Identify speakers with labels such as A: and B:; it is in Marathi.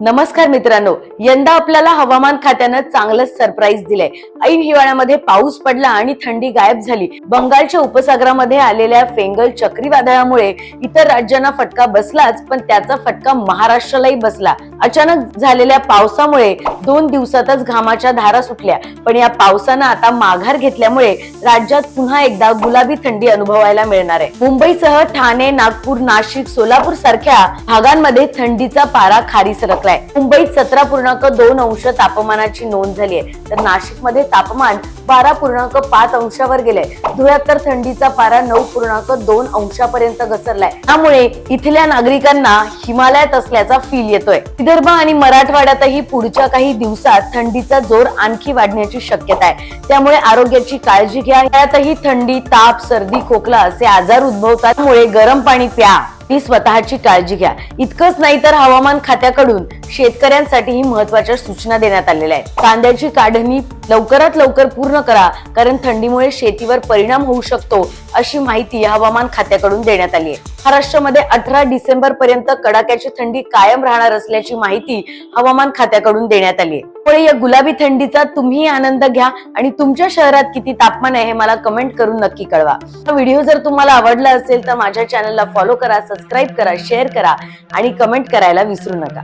A: नमस्कार मित्रांनो. यंदा आपल्याला हवामान खात्यानं चांगलंच सरप्राईज दिलंय. ऐन हिवाळ्यामध्ये पाऊस पडला आणि थंडी गायब झाली. बंगालच्या उपसागरामध्ये आलेल्या फेंगल चक्रीवादळामुळे इतर राज्यांना फटका बसलाच पण त्याचा फटका महाराष्ट्रालाही बसला. अचानक झालेल्या पावसामुळे दोन दिवसातच घामाच्या धारा सुटल्या. पण या पावसानं आता माघार घेतल्यामुळे राज्यात पुन्हा एकदा गुलाबी थंडी अनुभवायला मिळणार आहे. मुंबईसह ठाणे नागपूर नाशिक सोलापूर सारख्या भागांमध्ये थंडीचा पारा खाली सरकलाय मुंबईत सतरा पूर्णांक दोन अंश तापमानाची नोंद झाली आहे. तर नाशिकमध्ये तापमान बारा पूर्णांक पाच अंशावर गेलंय. धुळ्यात तर थंडीचा पारा नऊ पूर्णांक दोन अंशापर्यंत घसरलाय. त्यामुळे इथल्या नागरिकांना हिमालयात असल्याचा फील येतोय. विदर्भ आणि मराठवाड्यातही पुढच्या काही दिवसात थंडीचा जोर आणखी वाढण्याची शक्यता आहे. त्यामुळे आरोग्याची काळजी घ्या. यातही थंडी ताप सर्दी खोकला असे आजार उद्भवतात. त्यामुळे गरम पाणी प्या. ती स्वतःची काळजी घ्या. इतकंच नाही तर हवामान खात्याकडून शेतकऱ्यांसाठीही महत्त्वाच्या सूचना देण्यात आलेल्या आहेत. कांद्याची काढणी लवकरात लवकर पूर्ण करा कारण थंडीमुळे शेतीवर परिणाम होऊ शकतो अशी माहिती हवामान खात्याकडून देण्यात आली आहे. महाराष्ट्रामध्ये अठरा डिसेंबर पर्यंत कडाक्याची थंडी कायम राहणार असल्याची माहिती हवामान खात्याकडून देण्यात आली आहे. त्यामुळे या गुलाबी थंडीचा तुम्ही आनंद घ्या आणि तुमच्या शहरात किती तापमान आहे हे मला कमेंट करून नक्की कळवा. हा व्हिडिओ जर तुम्हाला आवडला असेल तर माझ्या चॅनलला फॉलो करा सबस्क्राईब करा शेअर करा आणि कमेंट करायला विसरू नका.